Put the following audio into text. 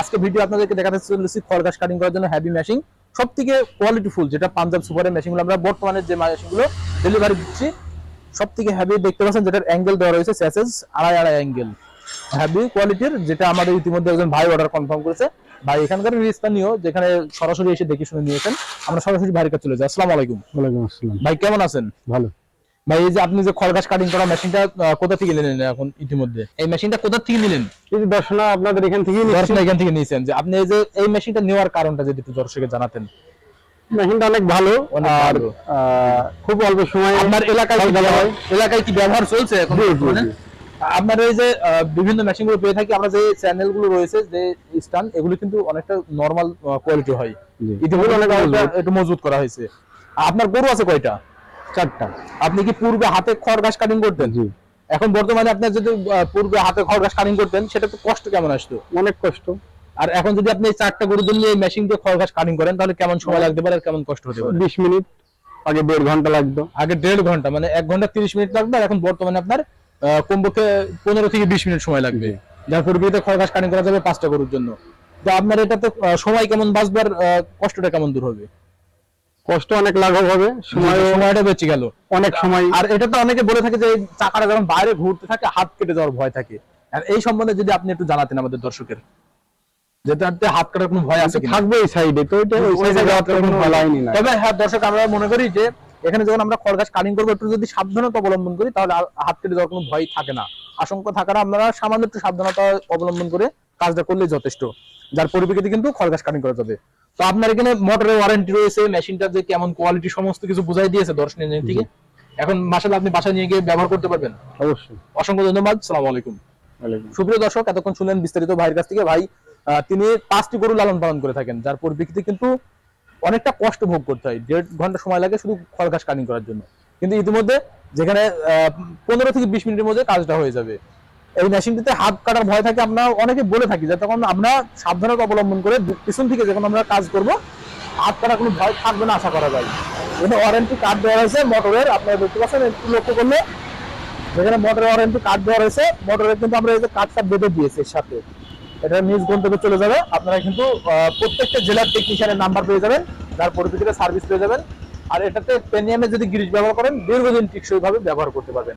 আজকে ভিডিও আপনাদেরকে দেখাতে চলেছি খড় ঘাস কাটিং করার জন্য হ্যাভি মেশিন সব থেকে কোয়ালিটিফুল যেটা পাঞ্জাব সুপারের মেশিনগুলো আমরা বর্তমানে যে মেশিনগুলো ডেলিভারি দিচ্ছি সব থেকে হ্যাভি দেখতে পাচ্ছেন যেটার অ্যাঙ্গেল দেওয়া রয়েছে স্যাসেজ আড়াই আড়াই অ্যাঙ্গেল হ্যাভি কোয়ালিটির যেটা আমাদের ইতিমধ্যে একজন ভাই অর্ডার কনফার্ম করেছে। ভাই এখানকার স্থানীয় যেখানে সরাসরি এসে দেখে শুনে নিয়েছেন আমরা সরাসরি ভাইয়ের কাছে চলে যাই। আসসালামু আলাইকুম। ওয়ালাইকুম আসসালাম। ভাই কেমন আছেন? ভালো। ভাই এই যে আপনি যে কাটিং করা মেশিনটা কোথা থেকে নিলেন এখন ইতিমধ্যে? এই মেশিনটা কোথা থেকে নিলেন? এই যে দর্শনা আপনাদের এখান নিচ্ছি। দর্শন এখান থেকে নিয়েছেন। যে আপনি এই যে এই মেশিনটা নেওয়ার কারণটা যদি একটু দর্শকে জানাতেন। মেশিনটা অনেক ভালো। আর খুব অল্প সময়ে আপনার এলাকায় এলাকায় কি ব্যবহার চলছে এখন। আপনার এই যে বিভিন্ন মেশিনগুলো পেয়ে থাকি আমরা যে চ্যানেলগুলো রয়েছে যে স্টান এগুলো কিন্তু অনেকটা নরমাল কোয়ালিটি হয়। ইতিমধ্যে অনেক একটু মজবুত করা হয়েছে। আপনার গরু আছে কয়টা? চারটা। আপনি কি পূর্বে হাতে খড় ঘাস কাটিং করতেন? জি। এখন বর্তমানে আপনার যদি পূর্বে হাতে খড় ঘাস কাটিং করতেন সেটা তো কষ্ট কেমন আসতো? অনেক কষ্ট। আর এখন যদি আপনি চারটা জন্য মেশিন দিয়ে খড় ঘাস কাটিং করেন তাহলে কেমন সময় লাগতে পারে আর কেমন কষ্ট হতে পারে? বিশ মিনিট আগে দেড় ঘণ্টা লাগতো। আগে দেড় ঘণ্টা মানে এক ঘণ্টা তিরিশ মিনিট লাগবে আর এখন বর্তমানে আপনার কমপক্ষে পনেরো থেকে বিশ মিনিট সময় লাগবে। যার পরিবর্তে খড় ঘাস কাটিং করা যাবে পাঁচটা গরুর জন্য। তো আপনার এটাতে সময় কেমন বাঁচবে আর আহ, কষ্টটা কেমন দূর হবে? কষ্ট অনেক লাঘব হবে সময় সময়টা বেঁচে গেল। অনেক সময় আর এটা তো অনেকে বলে থাকে যে চাকাটা যখন বাইরে ঘুরতে থাকে হাত কেটে যাওয়ার ভয় থাকে। আর এই সম্বন্ধে যদি আপনি একটু জানাতেন আমাদের দর্শকের। যেটাতে হাত কাটার কোনো ভয় আছে থাকবে এই সাইডে তো এটা ওই সাইডে কোনো লাইনই নাই তবে হ্যাঁ দর্শক আমরা মনে করি যে এখানে যখন আমরা খড় গাছ কাটিং করব একটু যদি সাবধানতা অবলম্বন করি তাহলে হাত কেটে যাওয়ার কোনো ভয় থাকে না। আশঙ্কা থাকার আমরা সামান্য একটু সাবধানতা অবলম্বন করে কাজটা করলে যথেষ্ট। যার পরিপ্রেক্ষিতে কিন্তু খড় গাছ কাটিং করা যাবে। তো আপনার এখানে মোটরের ওয়ারেন্টি রয়েছে মেশিনটা যে কেমন কোয়ালিটি সমস্ত কিছু বুঝাই দিয়েছে দর্শক থেকে। এখন মাসাল আপনি বাসায় নিয়ে গিয়ে ব্যবহার করতে পারবেন। অবশ্যই। অসংখ্য ধন্যবাদ সালাম আলাইকুম। সুপ্রিয় দর্শক এতক্ষণ শুনলেন বিস্তারিত ভাইয়ের কাছ থেকে। ভাই তিনি পাঁচটি গরু লালন পালন করে থাকেন যার পরিপ্রেক্ষিতে কিন্তু অনেকটা কষ্ট ভোগ করতে হয়। দেড় ঘণ্টা সময় লাগে শুধু খড় ঘাস কাটিং করার জন্য। কিন্তু ইতিমধ্যে যেখানে পনেরো থেকে বিশ মিনিটের মধ্যে কাজটা হয়ে যাবে। এই মেশিনটিতে হাত কাটার ভয় থাকে, আমরা অনেকে বলে থাকি যে তখন আমরা সাবধানতা অবলম্বন করে পিছন থেকে যখন আমরা কাজ করব, হাত কাটার কোনো ভয় থাকবে না, আশা করা যায়। এখানে ওয়ারেন্টি কার্ড দেওয়া হয়েছে মোটরের আপনারা দেখতে পাচ্ছেন, একটু লক্ষ্য করলে যেখানে মোটরের ওয়ারেন্টি কার্ড দেওয়া রয়েছে মোটরের কিন্তু আমরা এই যে কার্ডটা বেঁধে দিয়েছি সাথে। এটা নিজ গন্তব্যে চলে যাবে, আপনারা কিন্তু প্রত্যেকটা জেলার টেকনিশিয়ানের নাম্বার পেয়ে যাবেন, যার পরিপ্রেক্ষিতে সার্ভিস পেয়ে যাবেন। আর এটাতে পেনিয়ামে যদি গ্রিজ ব্যবহার করেন, দীর্ঘদিন টিকসই ভাবে ব্যবহার করতে পারবেন।